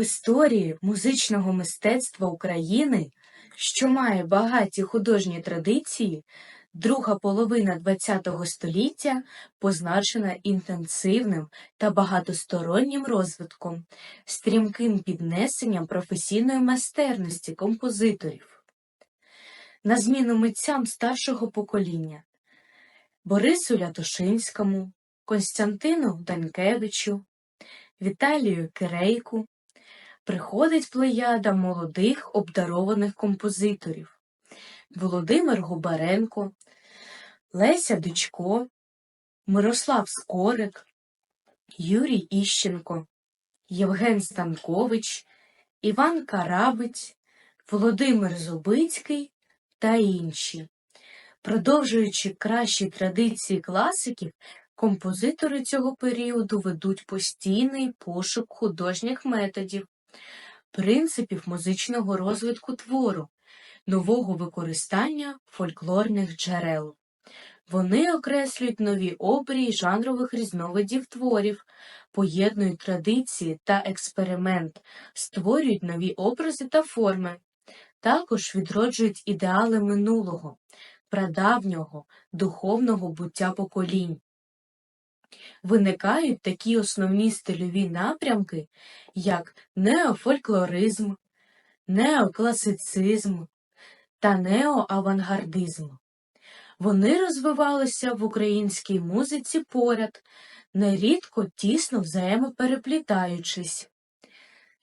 історії музичного мистецтва України, що має багаті художні традиції, друга половина ХХ століття позначена інтенсивним та багатостороннім розвитком, стрімким піднесенням професійної майстерності композиторів. На зміну митцям старшого покоління Борису Лятошинському, Константину Данкевичу, Віталію Кирейку приходить плеяда молодих обдарованих композиторів Володимир Губаренко, Леся Дичко, Мирослав Скорик, Юрій Іщенко, Євген Станкович, Іван Карабець, Володимир Зубицький та інші. Продовжуючи кращі традиції класиків, композитори цього періоду ведуть постійний пошук художніх методів, принципів музичного розвитку твору, нового використання фольклорних джерел. Вони окреслюють нові обрії жанрових різновидів творів, поєднують традиції та експеримент, створюють нові образи та форми, також відроджують ідеали минулого, прадавнього, духовного буття поколінь. Виникають такі основні стильові напрямки, як неофольклоризм, неокласицизм та неоавангардизм. Вони розвивалися в українській музиці поряд, нерідко тісно взаємопереплітаючись.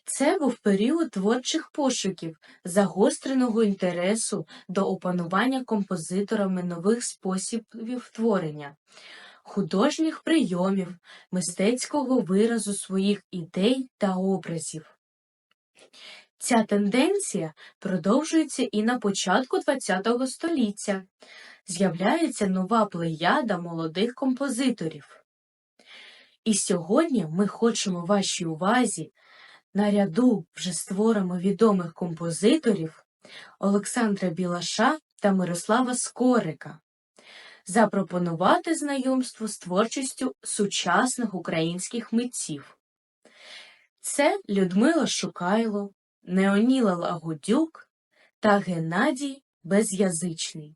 Це був період творчих пошуків, загостреного інтересу до опанування композиторами нових способів творення, художніх прийомів, мистецького виразу своїх ідей та образів. Ця тенденція продовжується і на початку ХХ століття. З'являється нова плеяда молодих композиторів. І сьогодні ми хочемо вашій увазі наряду вже створимо відомих композиторів Олександра Білаша та Мирослава Скорика запропонувати знайомство з творчістю сучасних українських митців. Це Людмила Шукайло, Неоніла Лагодюк та Геннадій Безязичний.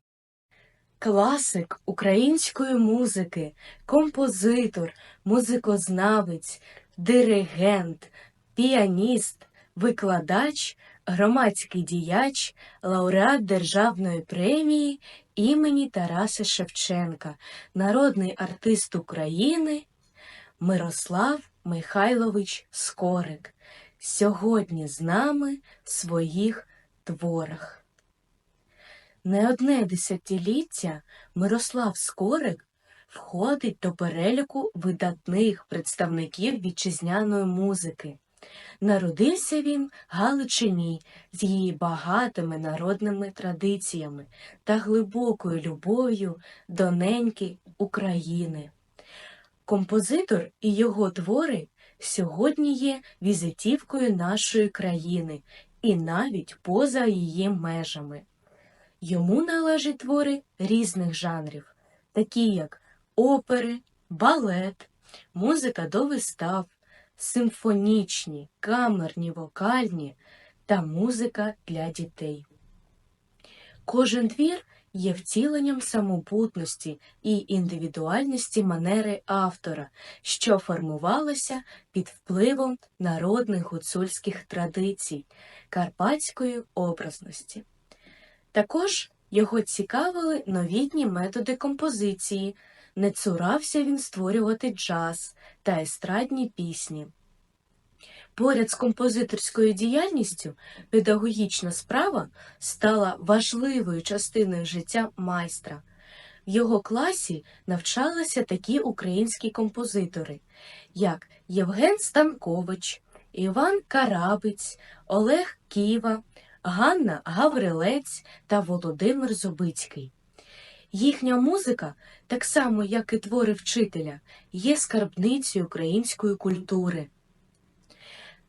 Класик української музики, композитор, музикознавець, диригент, піаніст, викладач, громадський діяч, лауреат Державної премії імені Тараса Шевченка, народний артист України Мирослав Михайлович Скорик. Сьогодні з нами в своїх творах. Не одне десятиліття Мирослав Скорик входить до переліку видатних представників вітчизняної музики. Народився він Галичині з її багатими народними традиціями та глибокою любов'ю до неньки України. Композитор і його твори сьогодні є візитівкою нашої країни і навіть поза її межами. Йому належать твори різних жанрів, такі як опери, балет, музика до вистав, симфонічні, камерні, вокальні та музика для дітей. Кожен твір є втіленням самобутності і індивідуальності манери автора, що формувалася під впливом народних гуцульських традицій, карпатської образності. Також його цікавили новітні методи композиції, не цурався він створювати джаз та естрадні пісні. Поряд з композиторською діяльністю педагогічна справа стала важливою частиною життя майстра. В його класі навчалися такі українські композитори, як Євген Станкович, Іван Карабець, Олег Ківа, Ганна Гаврилець та Володимир Зубицький. Їхня музика, так само як і твори вчителя, є скарбницею української культури.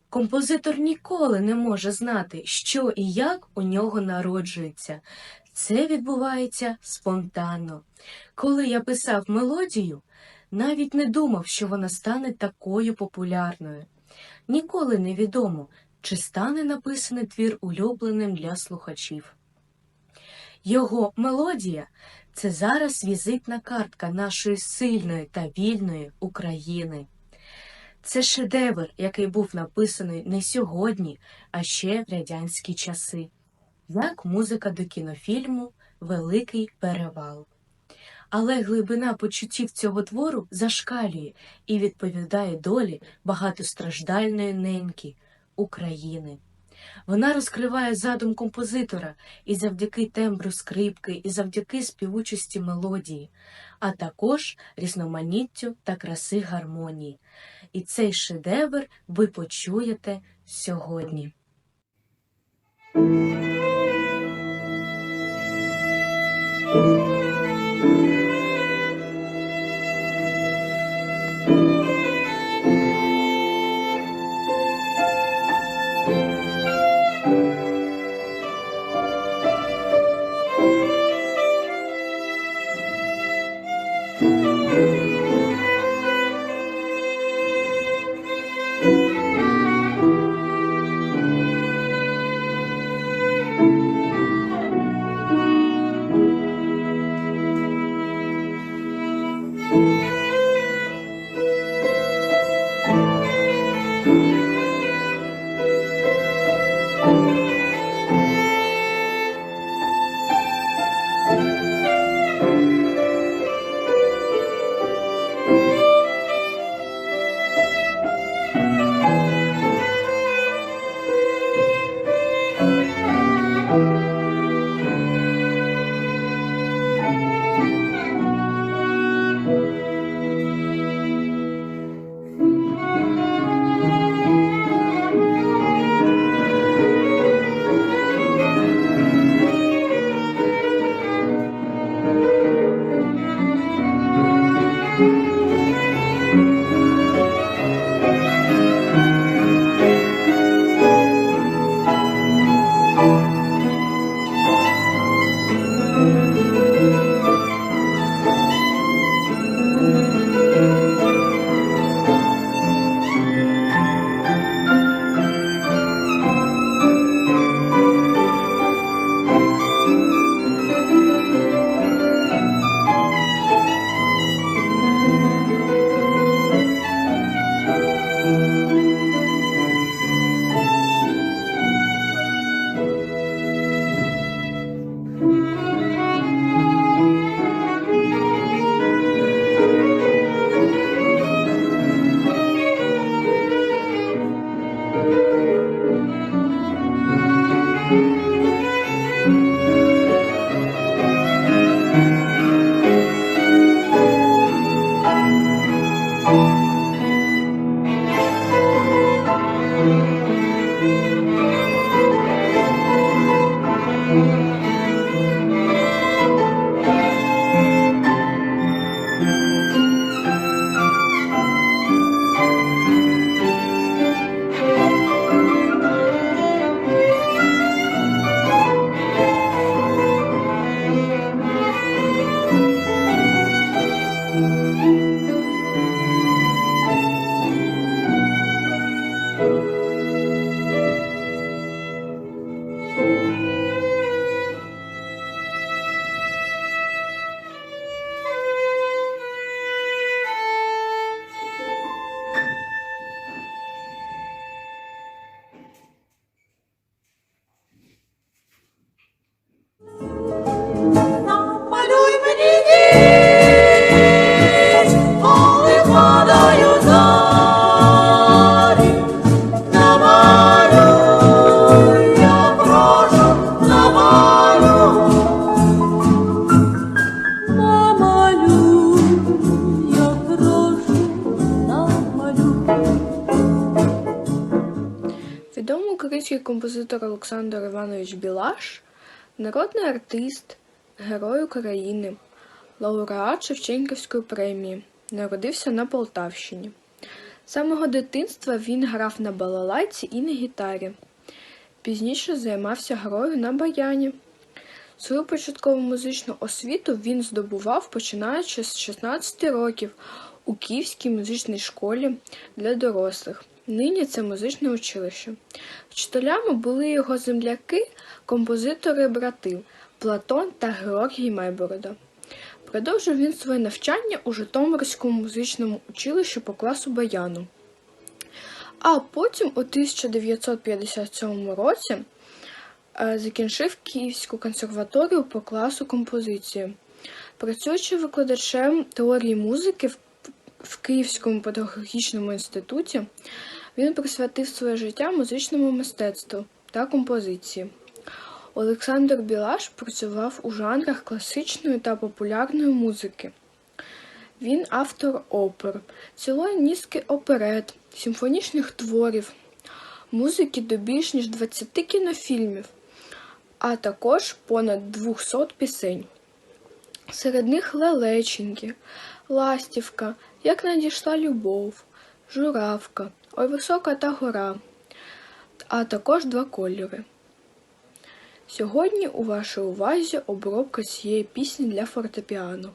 Композитор ніколи не може знати, що і як у нього народжується. Це відбувається спонтанно. Коли я писав мелодію, навіть не думав, що вона стане такою популярною. Ніколи не відомо, чи стане написаний твір улюбленим для слухачів. Його мелодія це зараз візитна картка нашої сильної та вільної України. Це шедевр, який був написаний не сьогодні, а ще в радянські часи, як музика до кінофільму Великий перевал. Але глибина почуттів цього твору зашкалює і відповідає долі багатостраждальної неньки України. Вона розкриває задум композитора і завдяки тембру скрипки, і завдяки співучості мелодії, а також різноманіттю та краси гармонії. І цей шедевр ви почуєте сьогодні. Намалюй Олександр Іванович Білаш, народний артист, герой України, лауреат Шевченківської премії, народився на Полтавщині. З самого дитинства він грав на балалайці і на гітарі. Пізніше займався грою на баяні. Свою початкову музичну освіту він здобував починаючи з 16 років у Київській музичній школі для дорослих. Нині це музичне училище. Вчителями були його земляки, композитори брати Платон та Георгій Майборода. Продовжив він своє навчання у Житомирському музичному училищі по класу баяну. А потім у 1957 році е, закінчив Київську консерваторію по класу композиції. Працюючи викладачем теорії музики в Київському педагогічному інституті, він присвятив своє життя музичному мистецтву та композиції. Олександр Білаш працював у жанрах класичної та популярної музики. Він автор опер, цілої низки оперет, симфонічних творів, музики до більш ніж 20 кінофільмів, а також понад 200 пісень. Серед них Лелеченьки, Ластівка, Як надійшла любов, Журавка, Ой висока та гора, а також два кольори. Сьогодні у вашій увазі обробка цієї пісні для фортепіано.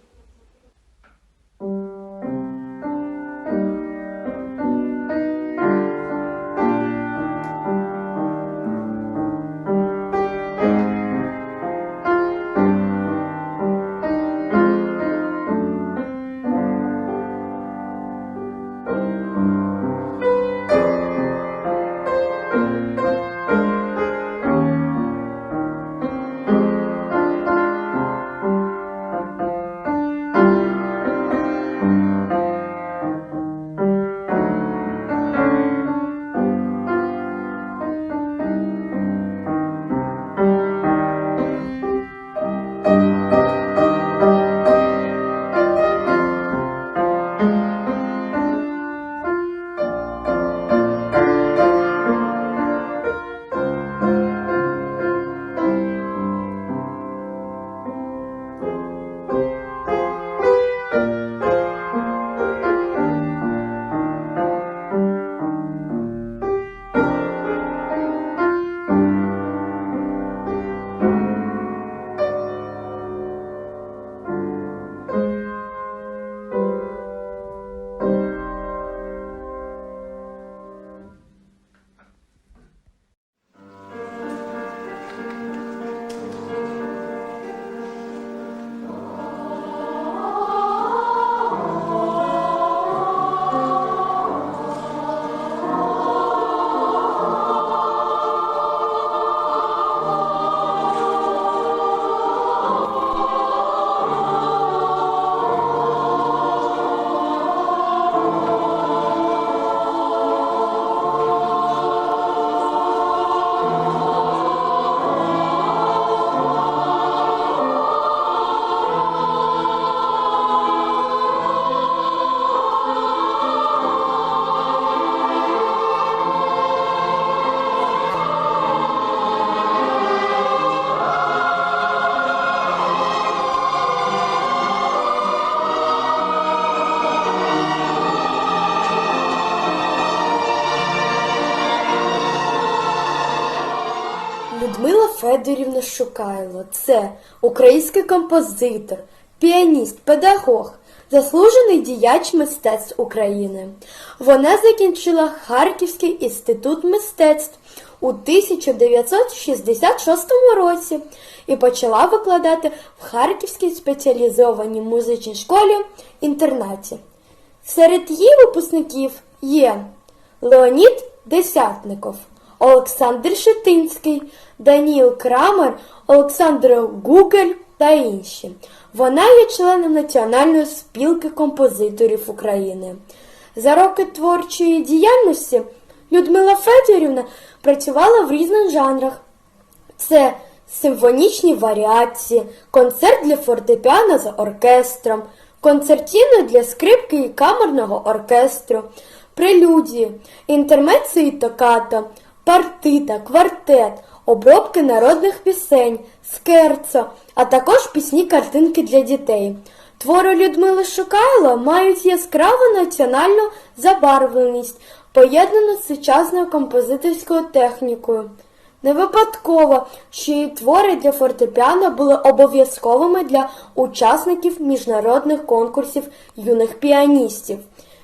Федорівна Шукайло це український композитор, піаніст, педагог, заслужений діяч мистецтв України. Вона закінчила Харківський інститут мистецтв у 1966 році і почала викладати в Харківській спеціалізованій музичній школі інтернаті. Серед її випускників є Леонід Десятников, Олександр Шетинський, Даніл Крамер, Олександр Гугель та інші. Вона є членом Національної спілки композиторів України. За роки творчої діяльності Людмила Федорівна працювала в різних жанрах. Це симфонічні варіації, концерт для фортепіано з оркестром, концертіно для скрипки і камерного оркестру, прелюдії, інтермеццо і токато, партита, квартет, обробки народних пісень, скерцо, а також пісні-картинки для дітей. Твори Людмили Шукайло мають яскраву національну забарвленість, поєднану з сучасною композиторською технікою. Не випадково, що її твори для фортепіано були обов'язковими для учасників міжнародних конкурсів юних піаністів.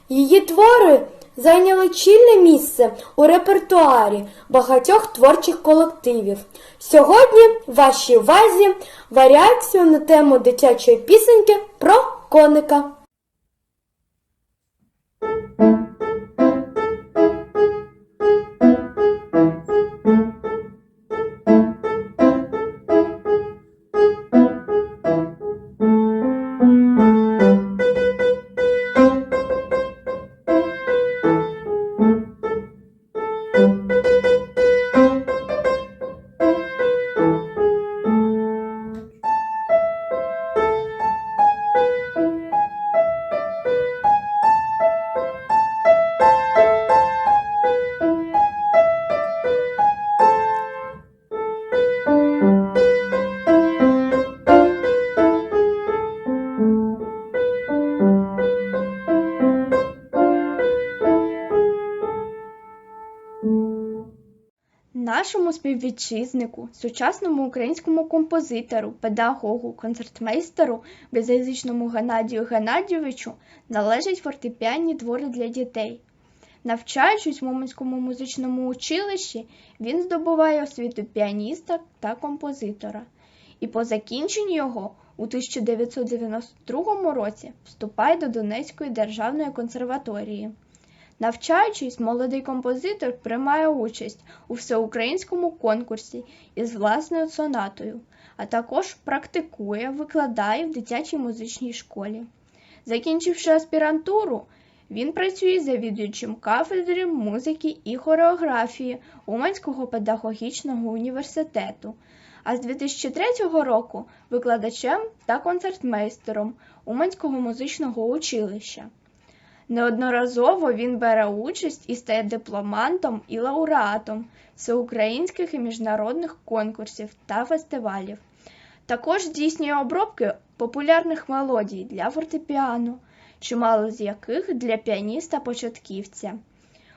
Її твори зайняли чільне місце у репертуарі багатьох творчих колективів. Сьогодні в вашій увазі варіацію на тему дитячої пісеньки про коника. Співвітчизнику, сучасному українському композитору, педагогу, концертмейстеру, безязичному Геннадію Геннадійовичу належать фортепіанні твори для дітей. Навчаючись в Муминському музичному училищі, він здобуває освіту піаніста та композитора. І по закінченні його у 1992 році вступає до Донецької державної консерваторії. Навчаючись, молодий композитор приймає участь у всеукраїнському конкурсі із власною сонатою, а також практикує, викладає в дитячій музичній школі. Закінчивши аспірантуру, він працює завідуючим кафедри музики і хореографії Уманського педагогічного університету, а з 2003 року викладачем та концертмейстером Уманського музичного училища. Неодноразово він бере участь і стає дипломантом і лауреатом всеукраїнських і міжнародних конкурсів та фестивалів. Також здійснює обробки популярних мелодій для фортепіано, чимало з яких для піаніста-початківця.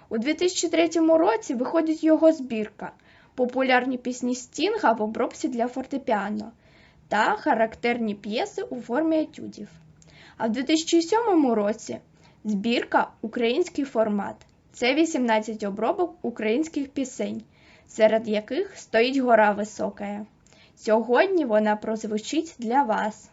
У 2003 році виходить його збірка Популярні пісні Стінга в обробці для фортепіано та характерні п'єси у формі етюдів. А в 2007 році Збірка Український формат. Це 18 обробок українських пісень, серед яких стоїть гора висока. Сьогодні вона прозвучить для вас.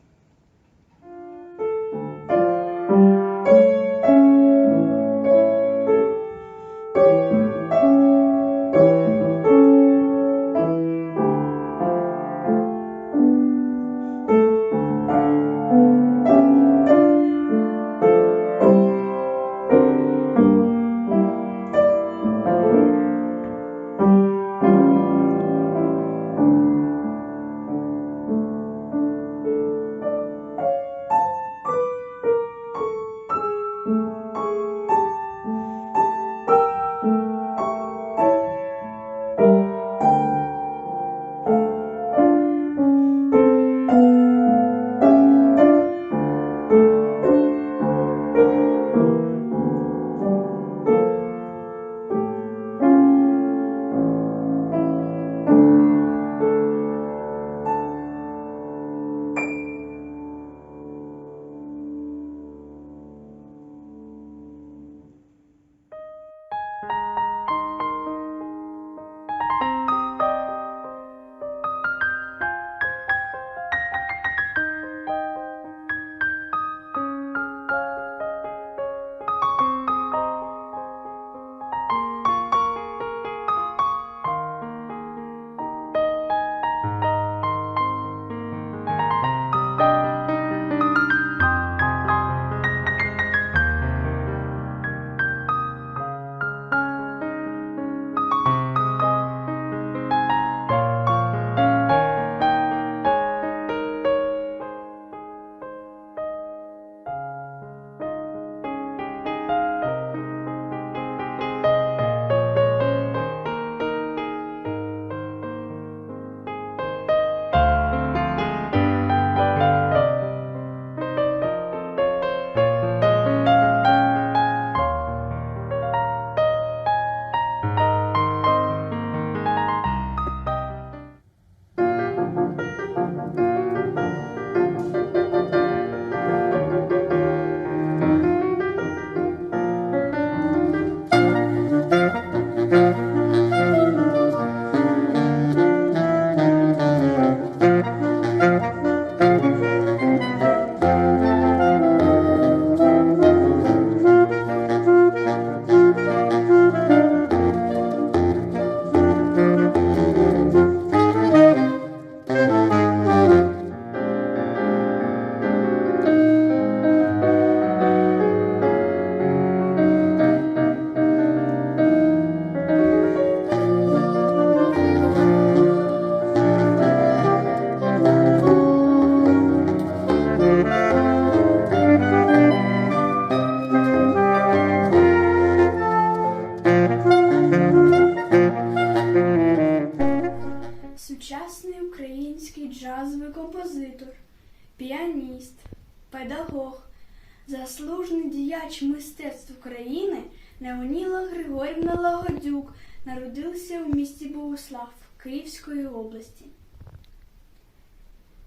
Народилася у місті Богослав Київської області.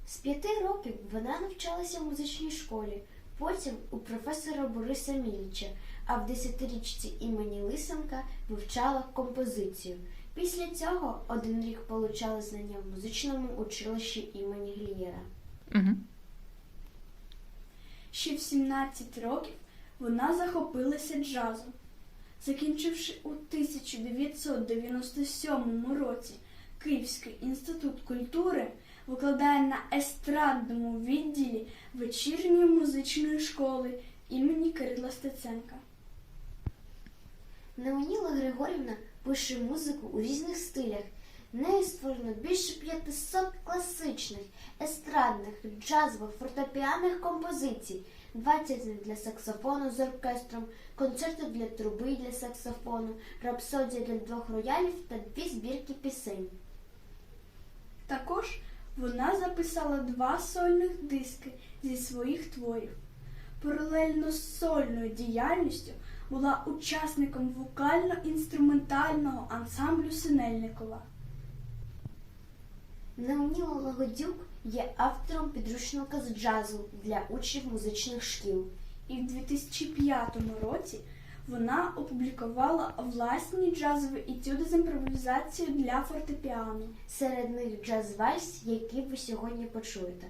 З п'яти років вона навчалася в музичній школі, потім у професора Бориса Міліча, а в десятирічці імені Лисенка вивчала композицію. Після цього один рік получала знання в музичному училищі імені Глієра. Угу. Ще в 17 років вона захопилася джазом. Закінчивши у 1997 році Київський інститут культури, викладає на естрадному відділі вечірньої музичної школи імені Кирила Стеценка. Неоніла Григорівна пише музику у різних стилях. Нею створено більше 500 класичних, естрадних, джазових, фортепіаних композицій, 20 з для саксофону з оркестром, концерти для труби і для саксофону, рапсодія для двох роялів та дві збірки пісень. Також вона записала два сольних диски зі своїх творів. Паралельно з сольною діяльністю була учасником вокально-інструментального ансамблю Синельникова. Неоніла Лагодюк є автором підручника з джазу для учнів музичних шкіл. І в 2005 році вона опублікувала власні джазові етюди з імпровізацією для фортепіано. Серед них джаз вальс, який ви сьогодні почуєте.